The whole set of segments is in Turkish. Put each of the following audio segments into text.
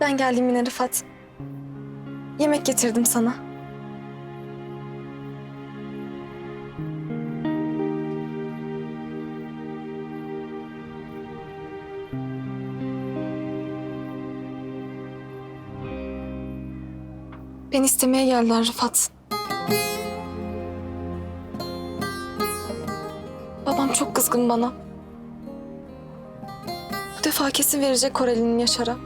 Ben geldim yine Rıfat. Yemek getirdim sana. Beni istemeye geldiler Rıfat. Babam çok kızgın bana. Bu defa kesin verecek Koreli'nin Yaşar'a.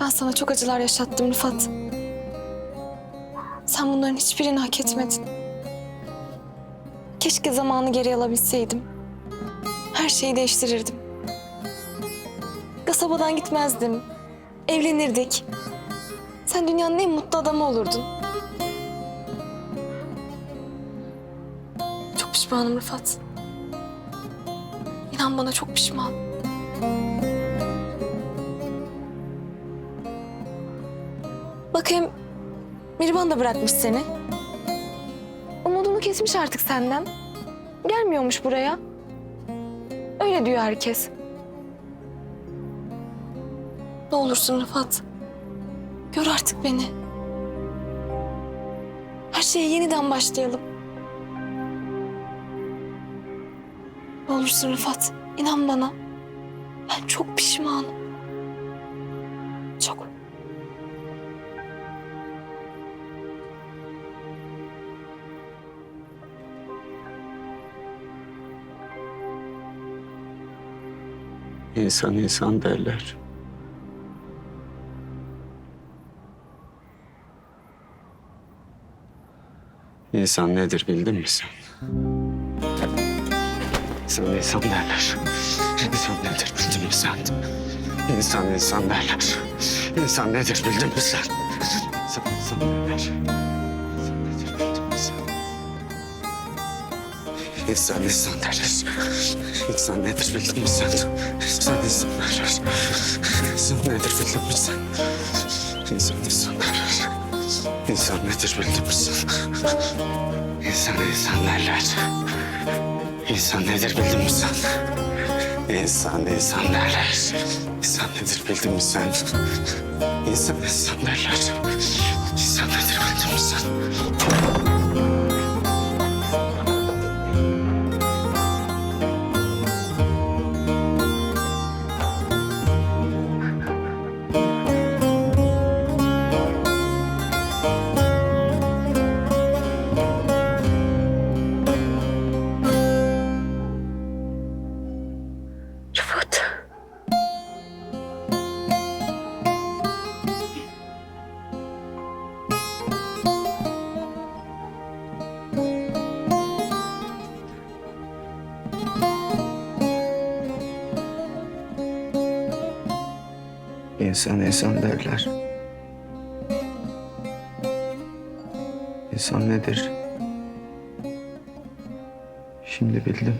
Ben sana çok acılar yaşattım Rıfat. Sen bunların hiçbirini hak etmedin. Keşke zamanı geri alabilseydim. Her şeyi değiştirirdim. Kasabadan gitmezdim. Evlenirdik. Sen dünyanın en mutlu adamı olurdun. Çok pişmanım Rıfat. İnan bana çok pişman. Bakayım Mihriban da bırakmış seni. Umudunu kesmiş artık senden. Gelmiyormuş buraya. Öyle diyor herkes. Ne olursun Rıfat. Gör artık beni. Her şeye yeniden başlayalım. Ne olursun Rıfat. inan bana. Ben çok pişmanım. İnsan insan derler. İnsan nedir bildin mi sen? İnsan insan derler. İnsan nedir bildin mi sen? İnsan insan derler. İnsan nedir bildin mi sen? İnsan insan derler. İnsan insan derler. İnsan nedir bildin mi sen? İnsan insan derler. İnsan nedir bildin mi sen? İnsan insan derler. İnsan nedir bildin mi sen? İnsan insan derler. İnsan nedir bildin mi sen? İnsan insan derler. İnsan nedir bildin mi sen? İnsan insan derler. İnsan nedir bildin mi İnsan insan derler. İnsan nedir? Şimdi bildim.